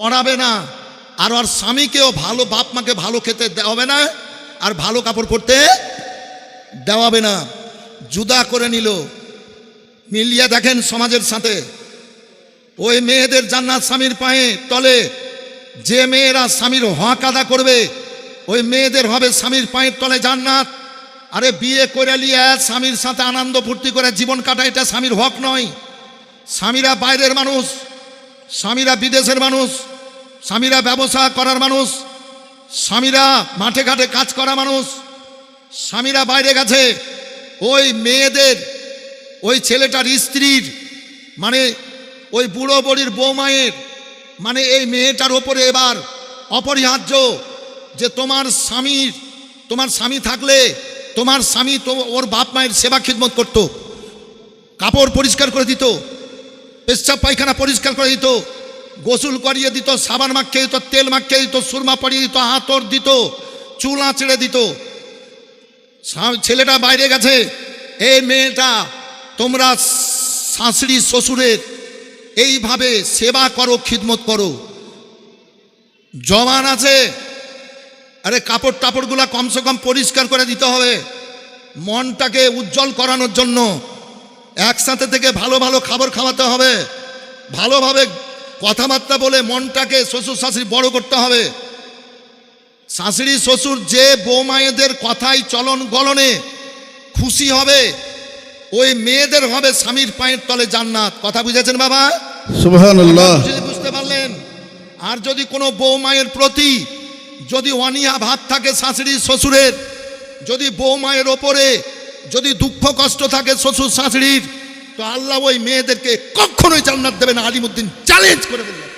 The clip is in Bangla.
পড়াবে না। আর ওর স্বামীকেও ভালো, বাপ মাকে ভালো খেতে দেওয়াবে না। আর ভালো কাপড় পরতে দেওয়াবে না। জুদা করে নিল। মিলিয়ে দেখেন সমাজের সাথে। ওই মেয়েদের জান্নাত স্বামীর পায়ে তলে। যে মেয়েরা স্বামীর হক আদা করবে, ওই মেয়েদের হবে স্বামীর পায়ের তলে জান্নাত। আরে বিয়ে করে নিয়ে স্বামীর সাথে আনন্দ ফুর্তি করে জীবন কাটা এটা স্বামীর হক নয়। স্বামীরা বাইরের মানুষ, স্বামীরা বিদেশের মানুষ। স্বামীরা ব্যবসা করার মানুষ, স্বামীরা মাঠে ঘাটে কাজ করা মানুষ, স্বামীরা বাইরে গেছে। ওই মেয়েদের, ওই ছেলেটার স্ত্রীর মানে ওই বুড়ো বড়ির বৌমায়ের মানে এই মেয়েটার ওপরে এবার অপরিহার্য যে তোমার স্বামীর তোমার স্বামী থাকলে, তোমার স্বামী তো ওর বাপ মায়ের সেবা খিদমত করত, কাপড় পরিষ্কার করে দিত পেশাব পায়খানা পরিষ্কার করে দিত গোসল করিয়ে দিত, সাবান মাখিয়ে দিত, তেল মাখিয়ে দিত, সুরমা পরিয়ে দিত, হাতর দিত, চুল আঁচড়ে দিত। ছেলেটা বাইরে গেছে এই মেয়েটা, তোমরা শাশুড়ি, শ্বশুরের এইভাবে সেবা করো, খিদমত করো। জমান আছে, আরে কাপড় টাপড়গুলো কমসে কম পরিষ্কার করে দিতে হবে। মনটাকে উজ্জ্বল করানোর জন্য একসাথে থেকে ভালো ভালো খাবার খাওয়াতে হবে। ভালোভাবে কথাবার্তা বলে মনটাকে শ্বশুর শাশুড়ি বড় করতে হবে। শাশুড়ি শ্বশুর যে বৌমায়েদের কথাই চলন গলনে খুশি হবে ওই মেয়েদের হবে স্বামীর পায়ের তলে জান্নাত। কথা বুঝেছেন বাবা? যদি বুঝতে পারলেন? আর যদি কোনো বৌমায়ের প্রতি যদি অনিয়া ভাব থাকে শাশুড়ি শ্বশুরের যদি বৌমায়ের ওপরে যদি দুঃখ কষ্ট থাকে শ্বশুর শাশুড়ির তো আল্লাহ ওই মেয়েদেরকে কখনোই জান্নাত দেবে না আলিমুদ্দিন চ্যালেঞ্জ করে বললেন।